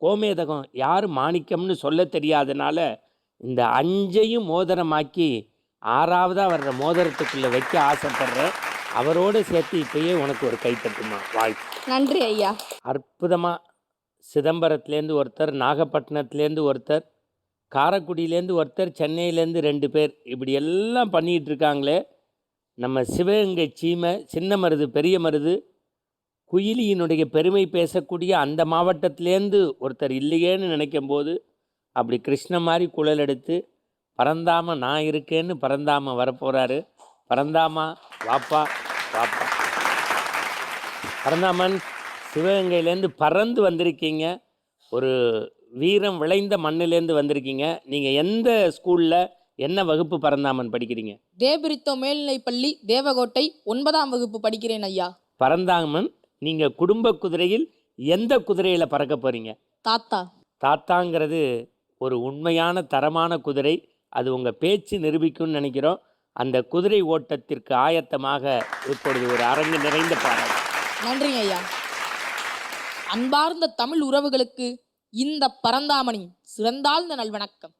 கோமேதகம் யார் மாணிக்கம்னு சொல்ல தெரியாதனால இந்த அஞ்சையும் மோதிரமாக்கி ஆறாவதாக வர்ற மோதிரத்துக்குள்ளே வைக்க ஆசைப்படுறேன். அவரோடு சேர்த்து இப்பயே உனக்கு ஒரு கைத்தட்டுமா வாழ்த்து நன்றி ஐயா. அற்புதமாக சிதம்பரத்துலேருந்து ஒருத்தர் நாகப்பட்டினத்துலேருந்து ஒருத்தர் காரைக்குடியிலேருந்து ஒருத்தர் சென்னையிலேருந்து ரெண்டு பேர். இப்படி எல்லாம் பண்ணிகிட்டு இருக்காங்களே. நம்ம சிவகங்கை சீமை சின்ன மருது பெரிய மருது குயிலியினுடைய பெருமை பேசக்கூடிய அந்த மாவட்டத்திலேருந்து ஒருத்தர் இல்லையேன்னு நினைக்கும் போது அப்படி கிருஷ்ண மாதிரி குழல் எடுத்து பரந்தாம நான் இருக்கேன்னு பரந்தாம வரப்போகிறாரு பரந்தாமா வாப்பா வாப்பா. பரந்தாமன் சிவகங்கையிலேருந்து பறந்து வந்திருக்கீங்க. ஒரு வீரம் விளைந்த மண்ணிலேருந்து வந்திருக்கீங்க. நீங்கள் எந்த ஸ்கூலில் என்ன வகுப்பு பரந்தாமன் படிக்கிறீங்க? தேபிரித்தோ மேல்நிலைப் பள்ளி தேவகோட்டை ஒன்பதாம் வகுப்பு படிக்கிறேன் ஐயா. பரந்தாமன் நீங்கள் குடும்ப குதிரையில் எந்த குதிரையில் பறக்க போகிறீங்க தாத்தா. தாத்தாங்கிறது ஒரு உண்மையான தரமான குதிரை. அது உங்கள் பேச்சு நிரூபிக்கும்னு நினைக்கிறோம். அந்த குதிரை ஓட்டத்திற்கு ஆயத்தமாக இப்பொழுது ஒரு அரங்கு நிறைந்த பாடல். நன்றிங்க ஐயா. அன்பார்ந்த தமிழ் உறவுகளுக்கு இந்த பரந்தாமணி சிறந்தாழ்ந்த நல்வணக்கம்.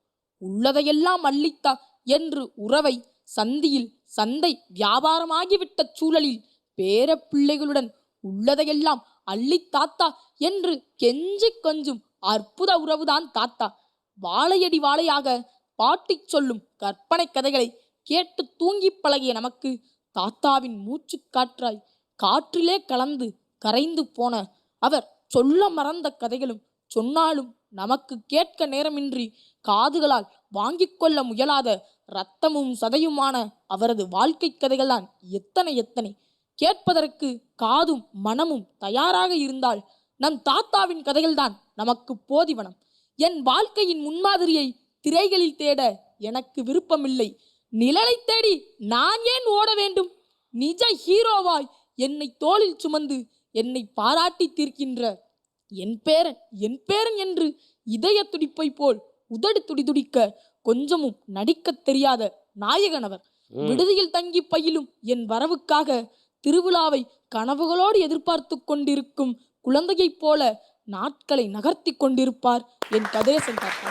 உள்ளதையெல்லாம் அள்ளித்தா என்று உறவை சந்தியில் சந்தை வியாபாரமாகிவிட்ட சூழலில் பேர பிள்ளைகளுடன் உள்ளதையெல்லாம் அள்ளித் தாத்தா என்று கெஞ்சி கொஞ்சும் அற்புத உறவுதான் தாத்தா. வாழையடி வாழையாக பாட்டிச் சொல்லும் கற்பனை கதைகளை கேட்டு தூங்கிப் பழகிய நமக்கு தாத்தாவின் மூச்சுக் காற்றாய் காற்றிலே கலந்து கரைந்து போன அவர் சொல்ல மறந்த கதைகளும் சொன்னாலும் நமக்கு கேட்க நேரமின்றி காதுகளால் வாங்கிக் கொள்ள முயலாத ரத்தமும் சதையுமான அவரது வாழ்க்கை கதைகள்தான் எத்தனை எத்தனை கேட்பதற்கு காதும் மனமும் தயாராக இருந்தால் நம் தாத்தாவின் கதைகள்தான் நமக்கு போதிவனம். என் வாழ்க்கையின் முன்மாதிரியை திரைகளில் தேட எனக்கு விருப்பமில்லை. நிழலை தேடி நான் ஏன் ஓட வேண்டும்? நிஜ ஹீரோவாய் என்னை தோளில் சுமந்து என்னை பாராட்டி தீர்க்கின்ற என் பேரன் என் பேரன் என்று இதய துடிப்பை போல் உதடு துடிதுடிக்க கொஞ்சமும் நடிக்கத் தெரியாத நாயகன் அவர். ம். விடுதியில் தங்கி பயிலும் என் வரவுக்காக திருவிழாவை கனவுகளோடு எதிர்பார்த்து கொண்டிருக்கும் குழந்தையைப் போல நாட்களை நகர்த்தி கொண்டிருப்பார் என் கதிரேசன் தாத்தா.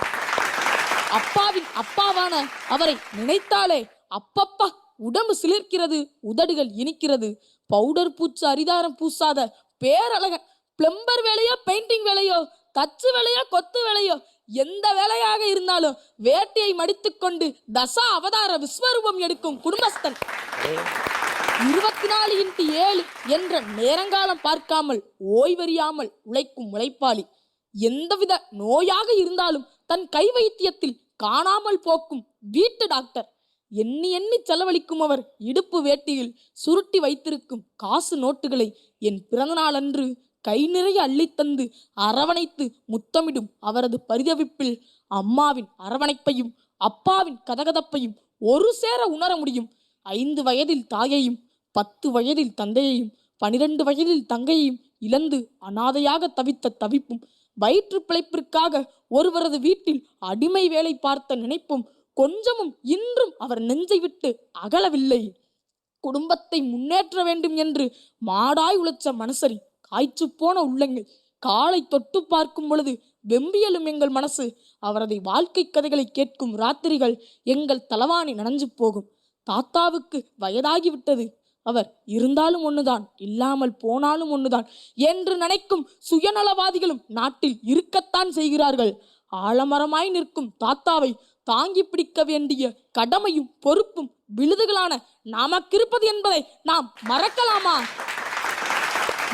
அப்பாவின் அப்பாவான அவரை நினைத்தாலே அப்பப்பா உடம்பு சிலிர்க்கிறது உதடுகள் இனிக்கிறது. பவுடர் பூச்சு அரிதாரம் பூசாத பேரழகன் பிளம்பர் வேலையோ பெயிண்டிங் வேலையோ தச்சு வேலையோ கொத்து வேலையோ எந்த வேலையாக இருந்தாலும் வேட்டையை மடித்துக்கொண்டு தசா அவதார விஸ்வரூபம் எடுக்கும் குடும்பஸ்தன். இருபத்தி நாலு இன்ட்டு ஏழு என்ற நேரங்காலம் பார்க்காமல் ஓய்வறியாமல் உழைக்கும் உழைப்பாளி எந்தவித நோயாக இருந்தாலும் தன் கை வைத்தியத்தில் காணாமல் போக்கும் வீட்டு டாக்டர். எண்ணி எண்ணி செலவழிக்கும் அவர் இடுப்பு வேட்டியில் சுருட்டி வைத்திருக்கும் காசு நோட்டுகளை என் பிறந்தநாளன்று கை நிறைய அள்ளித்தந்து அரவணைத்து முத்தமிடும் அவரது பரிதவிப்பில் அம்மாவின் அரவணைப்பையும் அப்பாவின் கதகதப்பையும் ஒரு சேர உணர முடியும். ஐந்து வயதில் தாயையும் பத்து வயதில் தந்தையையும் பனிரெண்டு வயதில் தங்கையையும் இழந்து அனாதையாக தவித்த தவிப்பும் வயிற்று பிழைப்பிற்காக ஒருவரது வீட்டில் அடிமை வேலை பார்த்த நினைப்பும் கொஞ்சமும் இன்றும் அவர் நெஞ்சை விட்டு அகலவில்லை. குடும்பத்தை முன்னேற்ற வேண்டும் என்று மாடாய் உழைச்ச மனசரி காய்ச்சு போன உள்ளங்கள் காலை தொட்டு பார்க்கும் பொழுது வெம்பியலும் எங்கள் மனசு. அவரது வாழ்க்கை கதைகளை கேட்கும் ராத்திரிகள் எங்கள் தலவாணி நனைஞ்சு போகும். தாத்தாவுக்கு வயதாகிவிட்டது. அவர் இருந்தாலும் ஒண்ணுதான் இல்லாமல் போனாலும் ஒண்ணுதான் என்று நினைக்கும் சுயநலவாதிகளும் நாட்டில் இருக்கத்தான் செய்கிறார்கள். ஆலமரமாய் நிற்கும் தாத்தாவை தாங்கி பிடிக்க வேண்டிய கடமையும் பொறுப்பும் விழுதுகளான நமக்கிருப்பது என்பதை நாம் மறக்கலாமா?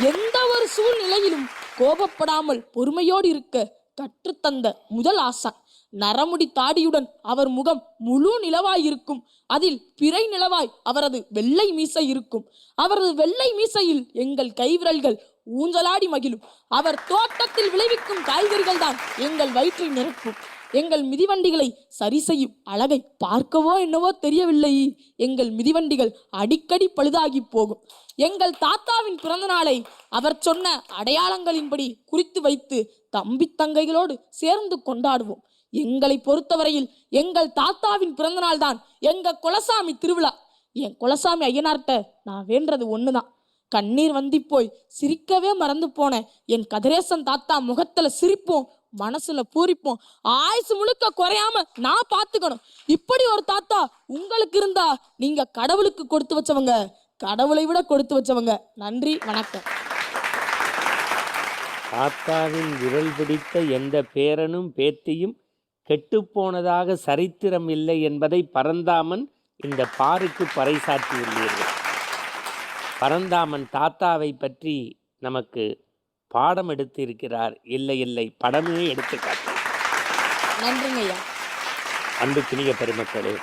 எந்த ஒரு சூழ்நிலையிலும் கோபப்படாமல் பொறுமையோடு இருக்க கற்றுத்தந்த முதல் ஆசான் நரமுடி தாடியுடன் அவர் முகம் முழு நிலவாய் இருக்கும். அதில் பிறை நிலவாய் அவரது வெள்ளை மீசை இருக்கும். அவரது வெள்ளை மீசையில் எங்கள் கைவிரல்கள் ஊஞ்சலாடி மகிழும். அவர் தோட்டத்தில் விளைவிக்கும் காய்கறிகள் தான் எங்கள் வயிற்றை நிரப்பும். எங்கள் மிதிவண்டிகளை சரி செய்யும் அழகை பார்க்கவோ என்னவோ தெரியவில்லை. எங்கள் மிதிவண்டிகள் அடிக்கடி பழுதாகி போகும். எங்கள் தாத்தாவின் பிறந்த நாளை அவர் சொன்ன அடையாளங்களின்படி குறித்து வைத்து தம்பி தங்கைகளோடு சேர்ந்து கொண்டாடுவோம். எங்களை பொறுத்தவரையில் எங்கள் தாத்தாவின் பிறந்தநாள் தான் எங்க குலசாமி திருவிழா. என் குலசாமி ஐயனார்ட்ட நான் வேண்டது ஒண்ணுதான். கண்ணீர் வந்தி போய் சிரிக்கவே மறந்து போன என் கதிரேசன் தாத்தா முகத்துல சிரிப்போம் மனசுல பூரிப்போம். ஆயுசு முழுக்க குறையாம நான் பாத்துக்கணும். இப்படி ஒரு தாத்தா உங்களுக்கு இருந்தா நீங்க கடவுளுக்கு கொடுத்து வச்சவங்க கடவுளை விட கொடுத்து வச்சவங்க. நன்றி வணக்கம். தாத்தாவின் விரல் பிடித்த எந்த பேரனும் பேத்தியும் கெட்டுப்போனதாக சரித்திரம் இல்லை என்பதை பரந்தாமன் இந்த பாருக்கு பறைசாற்றியுள்ளீர்கள். பரந்தாமன் தாத்தாவை பற்றி நமக்கு பாடம் எடுத்திருக்கிறார். இல்லை இல்லை படமே எடுத்து காட்டு நன்றிங்க ஐயா அன்புக்கினிய பெருமக்களே